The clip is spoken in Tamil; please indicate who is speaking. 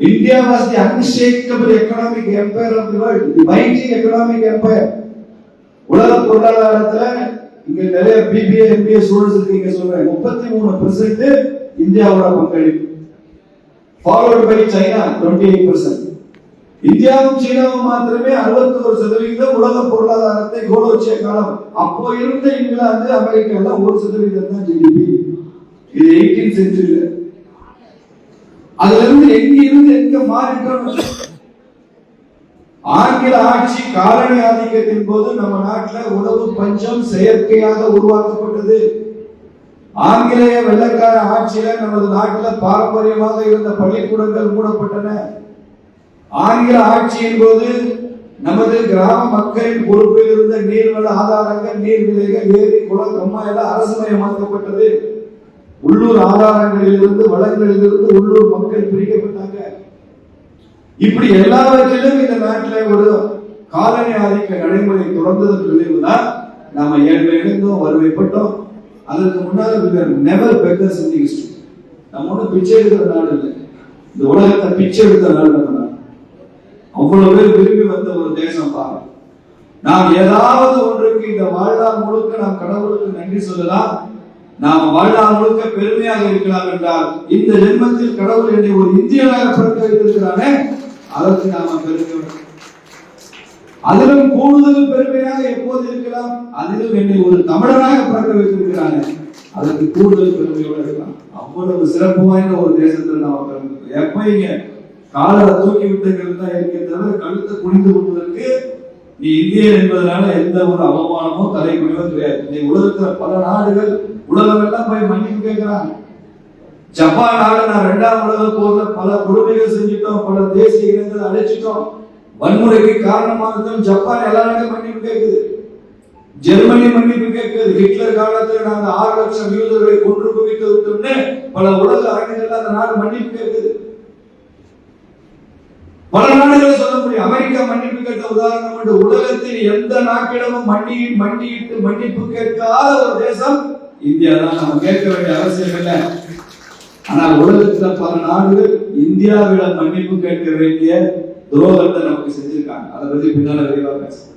Speaker 1: India was the unshakable economic empire of the world, the mighty economic empire. உலக பொருளாதாரத்துல இங்க நிறைய பிபிஏ எம்பிஏ ஸ்டூடெண்ட்ஸ் இருக்கீங்க சொல்றேன். முப்பத்தி மூணு பெர்சென்ட் இந்தியாவோட பங்களிப்பு. Followed by China twenty eight percent இந்தியாவும் சீனாவும் மாத்திரமே அறுபத்தோரு சதவீதம் உலக பொருளாதாரத்தை கோலோச்சிய காலம். அப்போ இருந்த இங்கிலாந்து அமெரிக்கா ஒரு சதவீதம் தான் ஜிடிபி இது எயிட்டீன் சென்ச்சுரியில அதுல இருந்து எங்க இருந்து எங்க மாறிட்டோம் ஆங்கில ஆட்சி காலனி ஆதிக்கத்தின் போது நம்ம நாட்டில் உணவு பஞ்சம் செயற்கையாக உருவாக்கப்பட்டது. ஆங்கிலேய வெள்ளக்கார ஆட்சியில நமது நாட்டில் பாரம்பரியமாக இருந்த பள்ளிக்கூடங்கள் மூடப்பட்டன. ஆங்கில ஆட்சியின் போது நமது கிராம மக்களின் பொறுப்பில் இருந்த நீர்வள ஆதாரங்கள் நீர்நிலைகள் ஏரி குளம் கம்மா எல்லாம் அரசுமயமாக்கப்பட்டது. உள்ளூர் ஆதாரங்களிலிருந்து வளங்களிலிருந்து உள்ளூர் மக்கள் பிரிக்கப்பட்டாங்க. இப்படி எல்லாவற்றிலும் இந்த நாட்டில் ஒரு காலனி ஆதிக்க நடைமுறை தொடர்ந்ததன் விளைவுதான் நாம ஏழ்மை இழந்தோம் வறுமைப்பட்டோம். அதற்கு முன்னால் நெவர் பெக்கர்ஸ் இன் ஹிஸ்டரி நம்ம ஒன்றும் பிச்சை எடுக்கிற நாடு இல்லை. இந்த உலகத்தை பிச்சை எடுத்த நாடு நம்ம நாடு அவ்வளவு பேர் விரும்பி வந்த ஒரு தேசம் பாரு நாம் ஏதாவது ஒன்றுக்கு இந்த வாழ்நாள் முழுக்க நாம் கடவுளுக்கு நன்றி சொல்லலாம். நாம் வாழ்நாள் முழுக்க பெருமையாக இருக்கலாம் என்றால் இந்த ஜென்மத்தில் கடவுள் என்னை ஒரு இந்தியனாக பிறக்க வைத்திருக்கிறானே அதற்கு நாம பெருமை அதிலும் கூடுதல் பெருமையாக எப்போது இருக்கலாம்? அதிலும் என்னை ஒரு தமிழனாக பிறக்க வைத்திருக்கிறானே அதற்கு கூடுதல் பெருமையோடு இருக்கலாம். அவ்வளவு சிறப்பு வாய்ந்த ஒரு தேசத்தில் நாம பிறந்திருக்கோம் எப்ப இங்க காலரை தூக்கி விட்டுகள் தான் இருக்கே தவிர கழுத்தை குனிந்து கொள்வதற்கு நீ இந்தியர் என்பதனால எந்த ஒரு அவமானமோ தலைக்குறிவோ கிடையாது. நீ உலகத்துல பல நாடுகள் உலகம் எல்லாம் போய் மன்னிப்பு கேட்கிறாங்க. ஜப்பானால நான் இரண்டாம் உலக போர்ல பல கொடுமைகள் செஞ்சிட்டோம் பல தேசிய இனங்களை அழைச்சிட்டோம். வன்முறைக்கு காரணமாக ஜப்பான் எல்லா நாடும் மன்னிப்பு கேட்குது. ஜெர்மனி மன்னிப்பு கேட்குது. ஹிட்லர் காலத்துல நாங்க ஆறு லட்சம் யூதர்களை கொன்று குவித்து விட்டோம்னு பல உலக அரங்குகள் அந்த நாடு மன்னிப்பு கேட்குது பல அப்படி அமெரிக்கா மன்னிப்பு கேட்ட உதாரணம் என்று உலகத்தில் எந்த நாட்டிடமும் மன்னி மண்டியிட்டு மன்னிப்பு கேட்காத ஒரு தேசம் இந்தியா தான். நம்ம கேட்க வேண்டிய அவசியம் இல்லை. ஆனால் உலகத்துல பல நாடுகள் இந்தியாவிடம் மன்னிப்பு கேட்க வேண்டிய துரோகத்தை நமக்கு செஞ்சிருக்காங்க. அதை பத்தி பின்னால விரிவாக பேசுறேன்